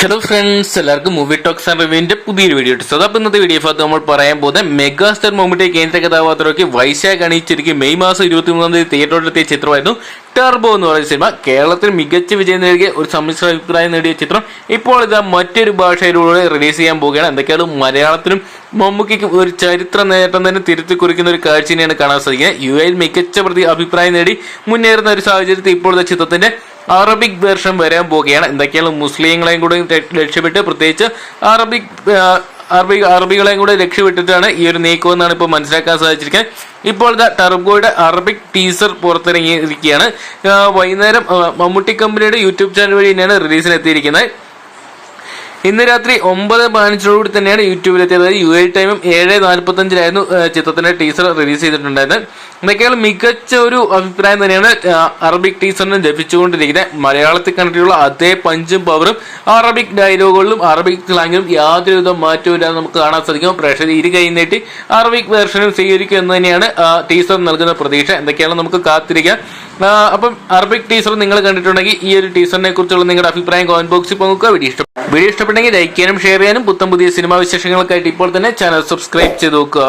Hello friends എല്ലാവർക്കും movie talks and റിവ്യൂവിന്റെ പുതിയൊരു വീഡിയോ ഇട്ടത് അപ്പോൾ ഇന്നത്തെ വീഡിയോ ഭാഗത്ത് നമ്മൾ പറയാൻ പോകുന്നത് മെഗാസ്റ്റാർ മമ്മൂട്ടിയെ കേന്ദ്ര കഥാപാത്രമൊക്കെ വൈശാഖ് അണിയിച്ചിരിക്കും മെയ് മാസം ഇരുപത്തി മൂന്നാം തീയതി തിയേറ്ററിലെത്തിയ ചിത്രമായിരുന്നു ടർബോ എന്ന് പറയുന്ന സിനിമ. കേരളത്തിൽ മികച്ച വിജയം നേടിയ ഒരു സമ്മിശ്ര അഭിപ്രായം നേടിയ ചിത്രം. ഇപ്പോൾ ഇത് മറ്റൊരു ഭാഷയിലൂടെ റിലീസ് ചെയ്യാൻ പോവുകയാണ്. എന്തൊക്കെയാണ് മലയാളത്തിലും മമ്മൂക്കിക്ക് ഒരു ചരിത്ര നേട്ടം തന്നെ തിരുത്തി കുറിക്കുന്ന ഒരു കാഴ്ച തന്നെയാണ് കാണാൻ സാധിക്കുന്നത്. യു എയിൽ മികച്ച പ്രതി അഭിപ്രായം നേടി മുന്നേറുന്ന ഒരു സാഹചര്യത്തിൽ ഇപ്പോഴത്തെ ചിത്രത്തിന്റെ അറബിക് വേർഷൻ വരാൻ പോവുകയാണ്. എന്തൊക്കെയാണ് മുസ്ലിങ്ങളെയും കൂടെ ലക്ഷ്യമിട്ട് പ്രത്യേകിച്ച് അറബിക് അറബി അറബികളെയും കൂടെ ലക്ഷ്യമിട്ടിട്ടാണ് ഈ ഒരു നീക്കം എന്നാണ് ഇപ്പോൾ മനസ്സിലാക്കാൻ സാധിച്ചിരിക്കുന്നത്. ഇപ്പോൾ ടർബോയുടെ അറബിക് ടീസർ പുറത്തിറങ്ങിയിരിക്കുകയാണ്. വൈകുന്നേരം മമ്മൂട്ടി കമ്പനിയുടെ യൂട്യൂബ് ചാനൽ വഴി തന്നെയാണ് റിലീസിന് എത്തിയിരിക്കുന്നത് ഇന്ന് രാത്രി ഒമ്പത് പതിനഞ്ചിനോടുകൂടി തന്നെയാണ് യൂട്യൂബിലെത്തിയത്. യു എ ടൈമും ഏഴ് നാൽപ്പത്തഞ്ചിലായിരുന്നു ചിത്രത്തിന്റെ ടീസർ റിലീസ് ചെയ്തിട്ടുണ്ടായിരുന്നത്. എന്തൊക്കെയാണ് മികച്ച ഒരു അഭിപ്രായം തന്നെയാണ് അറബിക് ടീസറിന് ലഭിച്ചുകൊണ്ടിരിക്കുന്നത്. മലയാളത്തിൽ കണ്ടിട്ടുള്ള അതേ പഞ്ചും പവറും അറബിക് ഡയലോഗുകളിലും അറബിക് സ്ലാങ്ങിലും യാതൊരുവിധ മാറ്റവും ഇല്ലാതെ നമുക്ക് കാണാൻ സാധിക്കും. പ്രേക്ഷകർ ഇരു കൈ അറബിക് വേർഷനും സ്വീകരിക്കും എന്ന് തന്നെയാണ് ടീസർ നൽകുന്ന പ്രതീക്ഷ. എന്തൊക്കെയാണ് നമുക്ക് കാത്തിരിക്കാം. അപ്പം അറബിക് ടീസർ നിങ്ങൾ കണ്ടിട്ടുണ്ടെങ്കിൽ ഈ ഒരു ടീസറിനെ കുറിച്ചുള്ള നിങ്ങളുടെ അഭിപ്രായം കോമന്റ് ബോക്സിൽ പങ്കുവെക്കുക. വീഡിയോ ഇഷ്ടം വീഡിയോ ഇഷ്ടപ്പെട്ടെങ്കിൽ ലൈക്ക് ചെയ്യാനും ഷെയർ ചെയ്യാനും പുത്തം പുതിയ സിനിമാ വിശേഷങ്ങൾക്കായിട്ട് ഇപ്പോൾ തന്നെ ചാനൽ സബ്സ്ക്രൈബ് ചെയ്ത് നോക്കുക.